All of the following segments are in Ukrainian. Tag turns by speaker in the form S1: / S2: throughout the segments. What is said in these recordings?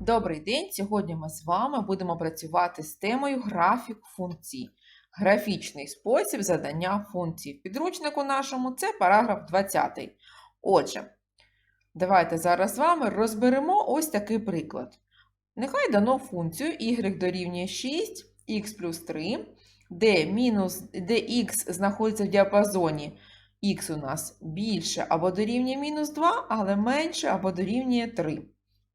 S1: Добрий день! Сьогодні ми з вами будемо працювати з темою графік функцій. Графічний спосіб задання функцій. Підручнику нашому це параграф 20. Отже, давайте зараз з вами розберемо ось такий приклад. Нехай дано функцію y дорівнює 6, x плюс 3, де, мінус, де x знаходиться в діапазоні x у нас більше або дорівнює мінус 2, але менше або дорівнює 3.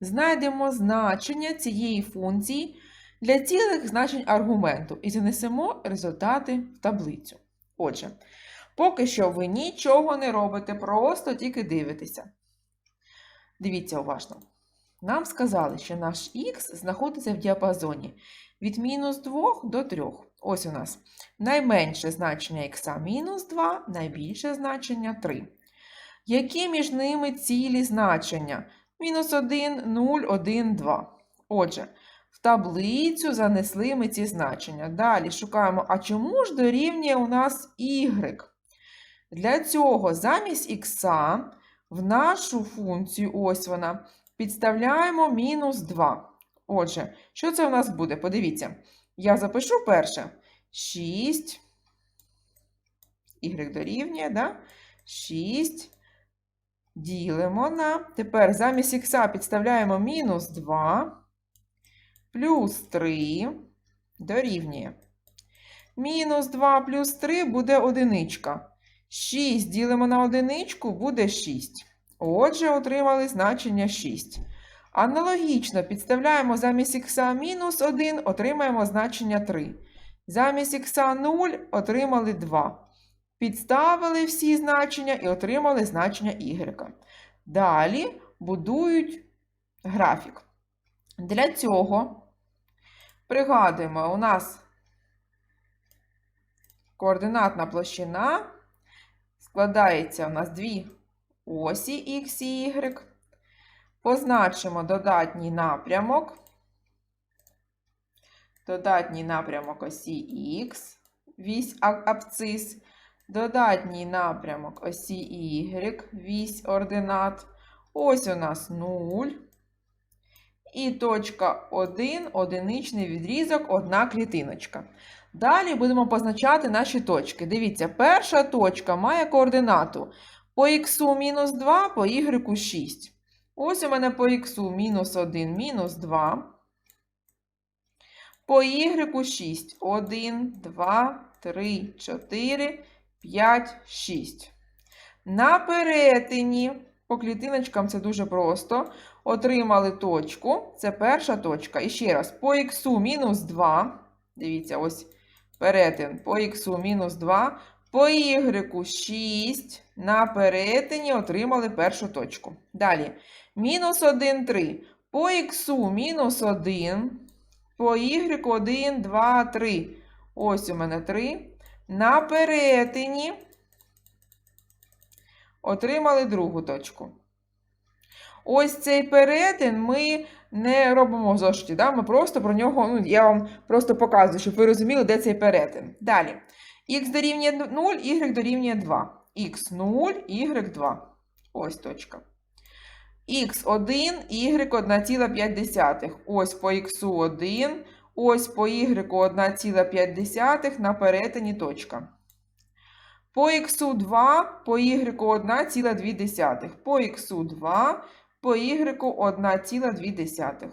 S1: Знайдемо значення цієї функції для цілих значень аргументу і занесемо результати в таблицю. Отже, поки що ви нічого не робите, просто тільки дивитеся. Дивіться уважно. Нам сказали, що наш х знаходиться в діапазоні від мінус 2 до 3. Ось у нас найменше значення х мінус 2, найбільше значення 3. Які між ними цілі значення? Мінус 1, 0, 1, 2. Отже, в таблицю занесли ми ці значення. Далі шукаємо, а чому ж дорівнює у нас y? Для цього замість х в нашу функцію, ось вона, підставляємо мінус 2. Отже, що це у нас буде? Подивіться. Я запишу перше 6. Y дорівнює, да? 6. Ділимо на. Тепер замість х підставляємо мінус 2 плюс 3 дорівнює. Мінус 2 плюс 3 буде одиничка. 6 ділимо на одиничку буде 6. Отже, отримали значення 6. Аналогічно підставляємо замість х мінус 1, отримаємо значення 3. Замість х 0 отримали 2. Підставили всі значення і отримали значення y. Далі будують графік. Для цього пригадуємо, у нас координатна площина складається у нас дві осі х і y. Позначимо додатній напрямок. Додатній напрямок осі х, вісь абцис. Додатній напрямок осі Y, вісь ординат. Ось у нас 0. І точка 1, одиничний відрізок, одна клітиночка. Далі будемо позначати наші точки. Дивіться, перша точка має координату по х мінус 2, по y 6. Ось у мене по х мінус 1, мінус 2. По y 6. 1, 2, 3, 4. 5, 6. На перетині, по клітиночкам це дуже просто. Отримали точку. Це перша точка. І ще раз, по х мінус 2. Дивіться, ось перетин по х мінус 2. По y 6. На перетині отримали першу точку. Далі. Мінус 1, 3. По х мінус 1. По y 1, 2, 3. Ось у мене 3. На перетині отримали другу точку. Ось цей перетин ми не робимо зошиті. Да? Ми просто про нього, ну, я вам просто показую, щоб ви розуміли, де цей перетин. Далі. Х дорівнює 0, y дорівнює 2. Х 0, y 2. Ось точка. Х1, y 1,5. Ось по х1. Ось по y 1,5 на перетині точка. По х2 по y 1,2. По х2 по y 1,2.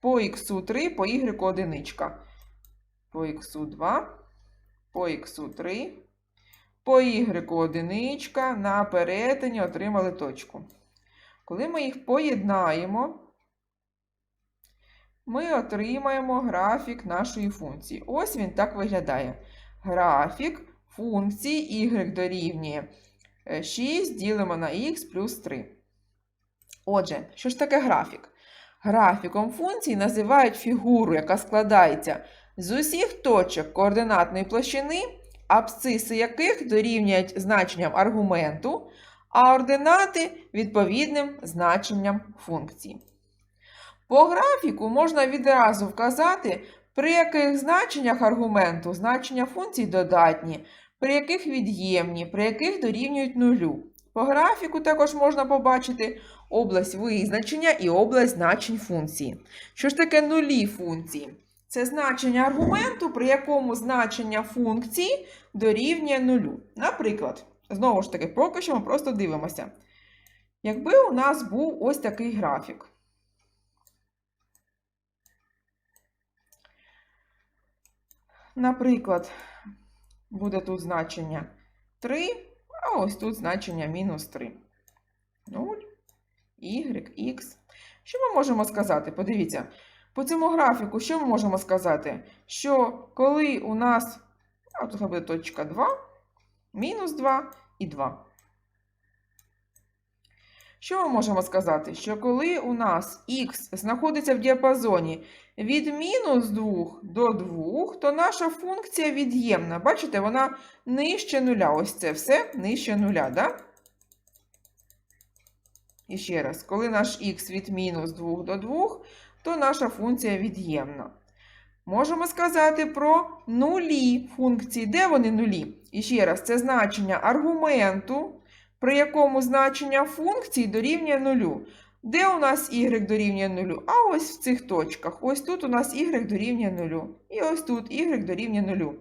S1: По х3 по y 1. По х2 по х3 по y 1 на перетині отримали точку. Коли ми їх поєднаємо, ми отримаємо графік нашої функції. Ось він так виглядає. Графік функції y дорівнює 6 ділимо на х плюс 3. Отже, що ж таке графік? Графіком функції називають фігуру, яка складається з усіх точок координатної площини, абсциси яких дорівнюють значенням аргументу, а ординати відповідним значенням функції. По графіку можна відразу вказати, при яких значеннях аргументу значення функцій додатні, при яких від'ємні, при яких дорівнюють нулю. По графіку також можна побачити, область визначення і область значень функції. Що ж таке нулі функції? Це значення аргументу, при якому значення функції дорівнює нулю. Наприклад, знову ж таки, поки що ми просто дивимося. Якби у нас був ось такий графік. Наприклад, буде тут значення 3, а ось тут значення мінус 3. 0, y, x. Що ми можемо сказати? Подивіться, по цьому графіку, що ми можемо сказати? Що коли у нас, а тут буде точка 2, мінус 2 і 2. Що ми можемо сказати? Що коли у нас х знаходиться в діапазоні від мінус 2 до 2, то наша функція від'ємна. Бачите, вона нижче нуля. Ось це все нижче нуля, да? І ще раз, коли наш х від мінус 2 до 2, то наша функція від'ємна. Можемо сказати про нулі функції. Де вони нулі? І ще раз, це значення аргументу, при якому значення функції дорівнює нулю. Де у нас y дорівнює нулю? А ось в цих точках. Ось тут у нас y дорівнює нулю. І ось тут y дорівнює нулю.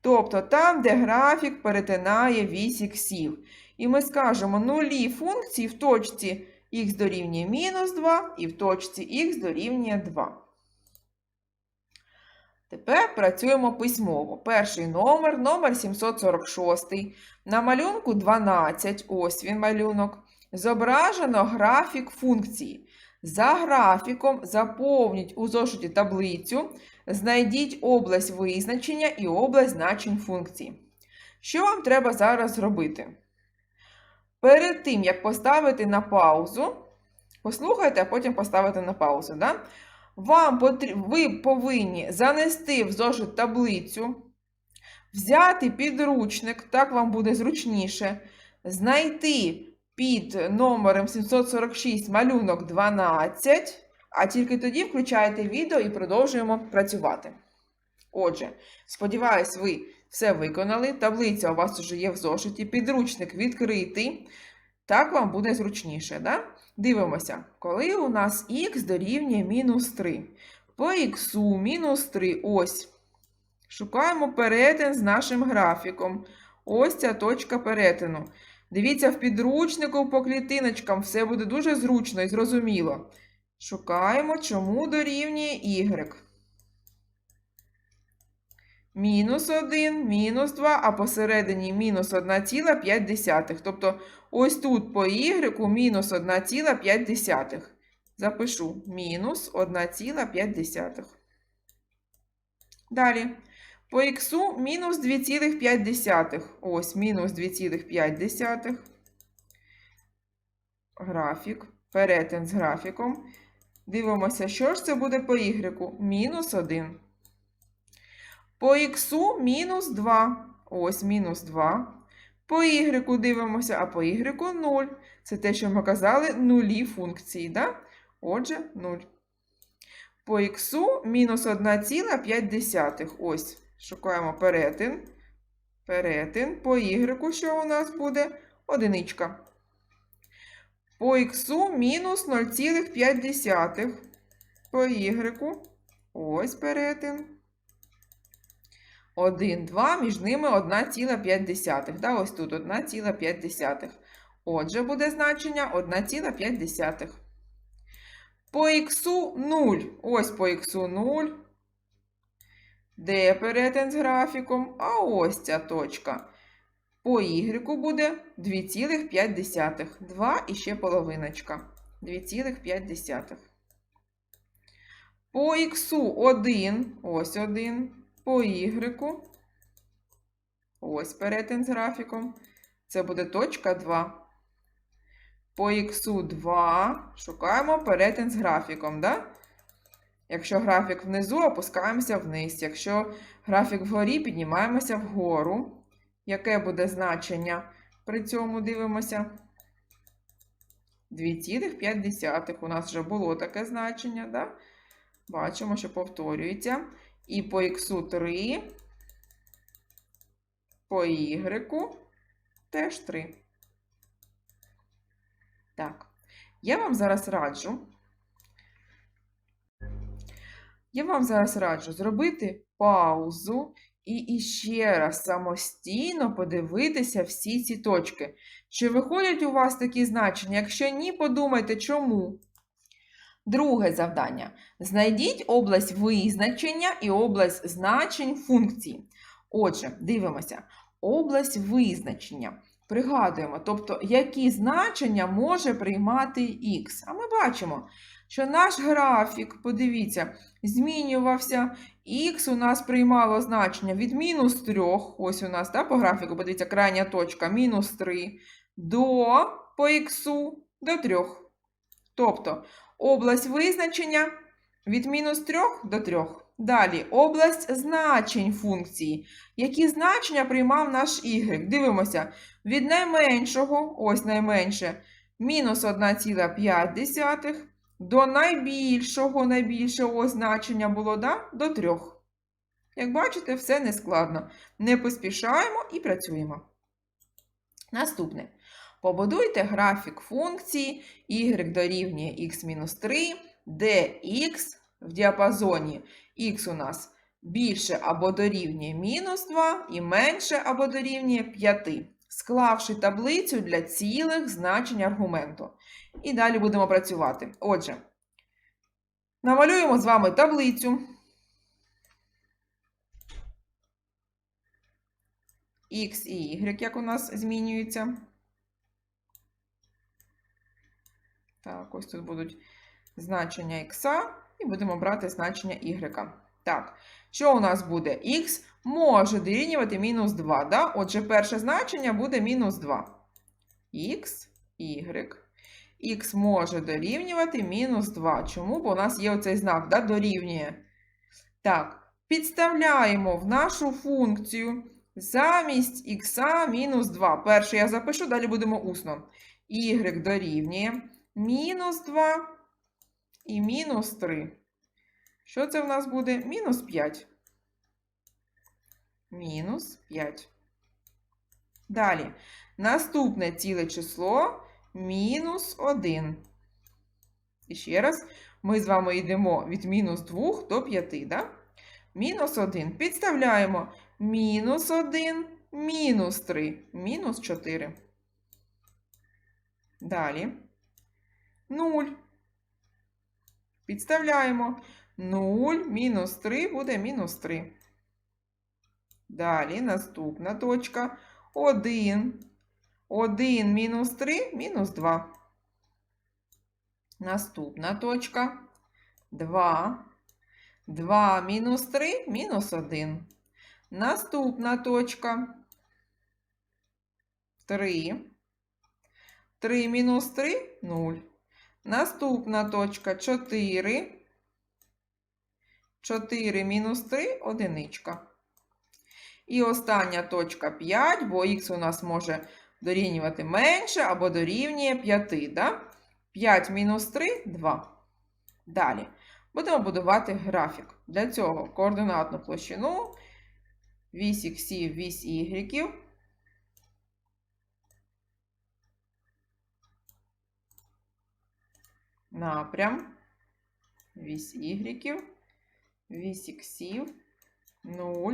S1: Тобто там, де графік перетинає вісь іксів. І ми скажемо нулі функції в точці х дорівнює мінус 2 і в точці х дорівнює 2. Тепер працюємо письмово. Перший номер, номер 746. На малюнку 12, ось він малюнок. Зображено графік функції. За графіком заповніть у зошиті таблицю, знайдіть область визначення і область значень функції. Що вам треба зараз зробити? Перед тим, як поставити на паузу, послухайте, а потім поставити на паузу. Да? Вам потріб... Ви повинні занести в зошит таблицю, взяти підручник, так вам буде зручніше, знайти під номером 746 малюнок 12, а тільки тоді включаєте відео і продовжуємо працювати. Отже, сподіваюсь, ви все виконали. Таблиця у вас вже є в зошиті, підручник відкритий. Так вам буде зручніше. Да? Дивимося, коли у нас х дорівнює мінус 3. По х мінус 3 ось. Шукаємо перетин з нашим графіком. Ось ця точка перетину. Дивіться, в підручнику по клітиночкам все буде дуже зручно і зрозуміло. Шукаємо, чому дорівнює y. Мінус 1, мінус 2, а посередині мінус 1,5. Тобто, ось тут по y мінус 1,5. Запишу мінус 1,5. Далі. По х мінус 2,5. Ось мінус 2,5. Графік. Перетин з графіком. Дивимося, що ж це буде по y. Мінус 1. По х мінус 2. Ось мінус 2. По y дивимося, а по y 0. Це те, що ми казали, нулі функції. Да? Отже, 0. По х мінус 1,5. Ось, шукаємо перетин. Перетин. По y, що у нас буде? Одиничка. По х мінус 0,5. По y. Ось перетин. 1, 2, між ними 1,5. Да, ось тут 1,5. Отже, буде значення 1,5. По х 0. Ось по х 0. Де перетин з графіком? А ось ця точка. По y буде 2,5. 2 і ще половиночка. 2,5. По х 1. Ось 1 по y. Ось перетин з графіком. Це буде точка 2. По х 2 шукаємо перетин з графіком. Да? Якщо графік внизу, опускаємося вниз. Якщо графік вгорі, піднімаємося вгору. Яке буде значення? При цьому дивимося. 2,5. У нас вже було таке значення. Да? Бачимо, що повторюється. І по х 3, по y теж 3. Так. Я вам зараз раджу. Я вам зараз раджу зробити паузу і іще раз самостійно подивитися всі ці точки. Чи виходять у вас такі значення? Якщо ні, подумайте, чому. Друге завдання. Знайдіть область визначення і область значень функції. Отже, дивимося. Область визначення. Пригадуємо, тобто, які значення може приймати х. А ми бачимо, що наш графік, подивіться, змінювався. Х у нас приймало значення від мінус 3, ось у нас да, по графіку, подивіться, крайня точка мінус 3, до по х до 3. Тобто область визначення від мінус 3 до 3. Далі область значень функції. Які значення приймав наш y? Дивимося, від найменшого, ось найменше, мінус 1,5 до найбільшого, найбільшого значення було да, до 3. Як бачите, все нескладно. Не поспішаємо і працюємо. Наступне. Побудуйте графік функції y дорівнює x-3, де x в діапазоні x у нас більше або дорівнює мінус 2 і менше або дорівнює 5, склавши таблицю для цілих значень аргументу. І далі будемо працювати. Отже, намалюємо з вами таблицю. X і Y, як у нас змінюються. Так, ось тут будуть значення х, і будемо брати значення y. Так, що у нас буде? Х може дорівнювати мінус 2. Да? Отже, перше значення буде мінус 2. Х, y. Х може дорівнювати мінус 2. Чому? Бо у нас є оцей знак, да? дорівнює. Так, підставляємо в нашу функцію замість х мінус 2. Перше я запишу, далі будемо усно. y дорівнює мінус 2 і мінус 3. Що це в нас буде? Мінус 5. Мінус 5. Далі. Наступне ціле число мінус 1. І ще раз, ми з вами йдемо від мінус 2 до 5, да? Мінус 1. Підставляємо мінус 1, мінус 3, мінус 4. Далі. 0. Підставляємо 0 мінус 3 буде мінус 3. Далі наступна точка 1. 1 мінус 3 мінус 2. Наступна точка 2. 2 мінус 3 мінус 1. Наступна точка 3. 3 мінус 3 0. Наступна точка 4. 4 мінус 3 одиничка. І остання точка 5, бо х у нас може дорівнювати менше або дорівнює 5. Да? 5 мінус 3 2. Далі. Будемо будувати графік. Для цього координатну площину, вісь іксів, вісь ігреків. Напрям, вісь ігреків, вісь іксів, 0.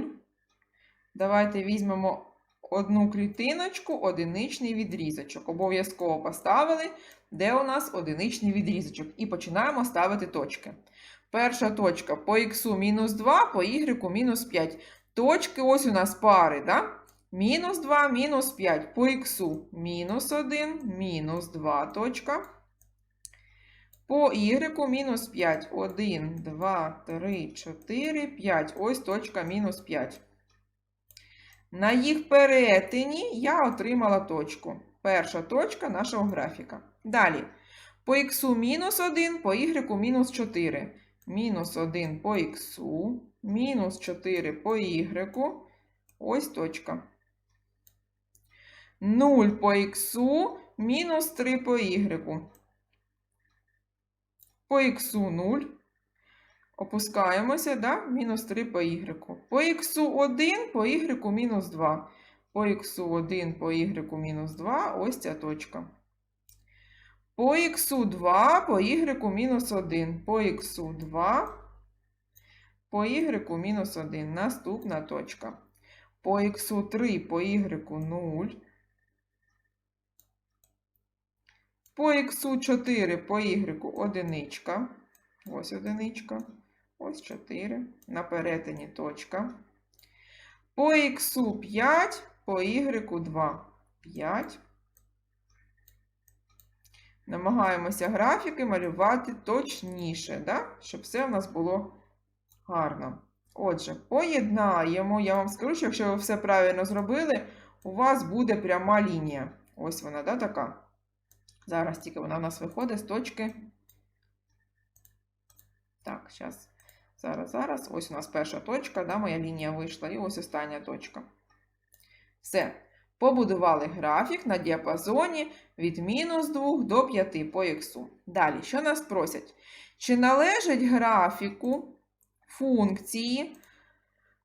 S1: Давайте візьмемо одну клітиночку, одиничний відрізочок. Обов'язково поставили, де у нас одиничний відрізочок. І починаємо ставити точки. Перша точка по х мінус 2, по y мінус 5. Точки ось у нас пари, да? Мінус 2, мінус 5. По х мінус 1, мінус 2 точка. По y мінус 5. 1, 2, 3, 4, 5. Ось точка мінус 5. На їх перетині я отримала точку. Перша точка нашого графіка. Далі. По х мінус 1, по y мінус 4. Мінус 1 по х, мінус 4 по y. Ось точка. 0 по х, мінус 3 по y. По х 0. Опускаємося, да? мінус 3 по y. По х 1 по y мінус 2. По х 1 по y мінус 2 ось ця точка. По х 2, по y мінус 1. По х 2, по y мінус 1. Наступна точка. По х 3, по y 0. По х 4, по y одиничка. Ось одиничка. Ось 4. На перетині точка. По х 5, по y 2. 5. Намагаємося графіки малювати точніше, да? щоб все в нас було гарно. Отже, поєднаємо. Я вам скажу, що якщо ви все правильно зробили, у вас буде пряма лінія. Ось вона, да, така. Зараз тільки вона у нас виходить з точки. Так, зараз. Зараз, зараз. Ось у нас перша точка, да, моя лінія вийшла, і ось остання точка. Все. Побудували графік на діапазоні від мінус 2 до 5 по х. Далі, що нас просять? Чи належить графіку функції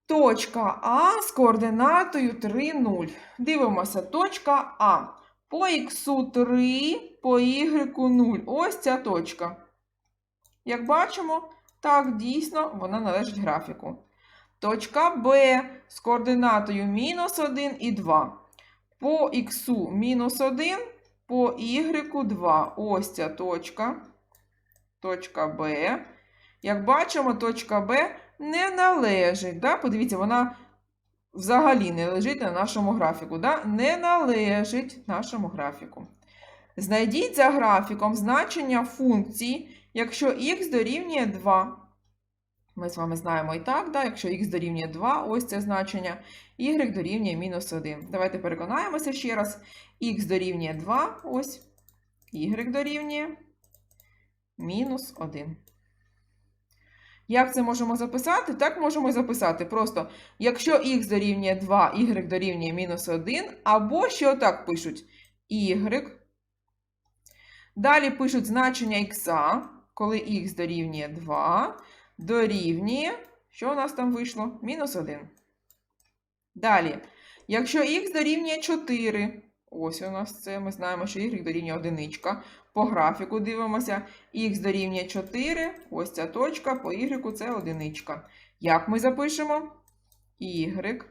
S1: точка А з координатою 3, 0? Дивимося, точка А. По х 3, по y 0. Ось ця точка. Як бачимо, так, дійсно, вона належить графіку. Точка Б з координатою мінус 1 і 2. По х мінус 1, по y 2. Ось ця точка. Точка Б. Як бачимо, точка Б не належить. Да? Подивіться, вона взагалі не лежить на нашому графіку. Да? Не належить нашому графіку. Знайдіть за графіком значення функції, якщо х дорівнює 2. Ми з вами знаємо і так, да? якщо х дорівнює 2, ось це значення, y дорівнює мінус 1. Давайте переконаємося ще раз. х дорівнює 2, ось, y дорівнює мінус 1. Як це можемо записати? Так можемо записати. Просто, якщо х дорівнює 2, y дорівнює мінус 1, або ще отак пишуть y. Далі пишуть значення х, коли х дорівнює 2 дорівнює, що у нас там вийшло? Мінус 1. Далі, якщо х дорівнює 4, ось у нас це, ми знаємо, що y дорівнює 1. По графіку дивимося, х дорівнює 4, ось ця точка, по y це 1. Як ми запишемо? y,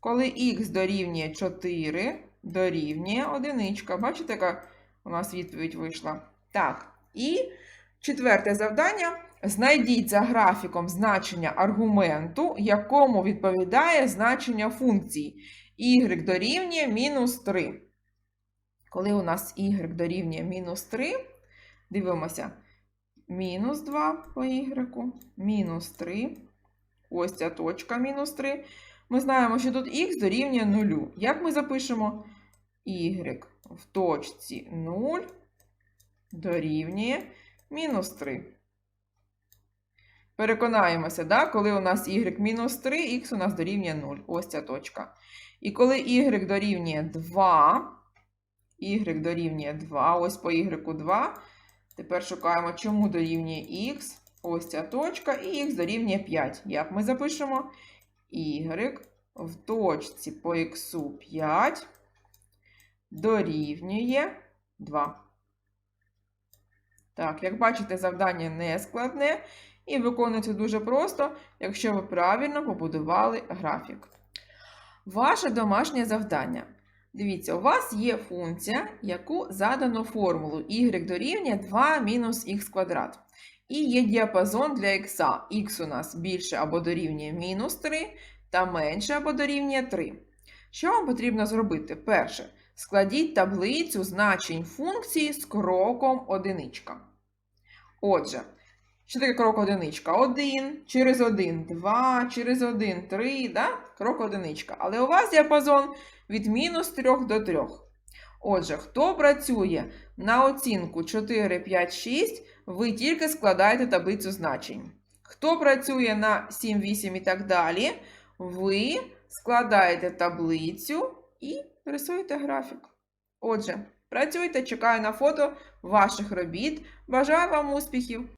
S1: коли х дорівнює 4, дорівнює 1. Бачите, яка у нас відповідь вийшла? Так, і четверте завдання. Знайдіть за графіком значення аргументу, якому відповідає значення функції y дорівнює мінус 3. Коли у нас y дорівнює мінус 3, дивимося, мінус 2 по y, мінус 3. Ось ця точка мінус 3. Ми знаємо, що тут х дорівнює 0. Як ми запишемо? y в точці 0 дорівнює мінус 3. Переконаємося, да? коли у нас y мінус 3, х у нас дорівнює 0. Ось ця точка. І коли y дорівнює 2, y дорівнює 2, ось по y 2. Тепер шукаємо, чому дорівнює х. Ось ця точка, і х дорівнює 5. Як ми запишемо? y в точці по х 5 дорівнює 2. Так, як бачите, завдання не складне і виконується дуже просто, якщо ви правильно побудували графік. Ваше домашнє завдання. Дивіться, у вас є функція, яку задано формулу y дорівнює 2 мінус х квадрат. І є діапазон для х. х у нас більше або дорівнює мінус 3 та менше або дорівнює 3. Що вам потрібно зробити? Перше, складіть таблицю значень функції з кроком одиничка. Отже, що таке крок одиничка? 1, через 1, 2, через 1, 3, да? крок одиничка. Але у вас діапазон від мінус 3 до 3. Отже, хто працює на оцінку 4, 5, 6, ви тільки складаєте таблицю значень. Хто працює на 7, 8 і так далі, ви складаєте таблицю і рисуєте графік. Отже, працюйте, чекаю на фото ваших робіт. Бажаю вам успіхів!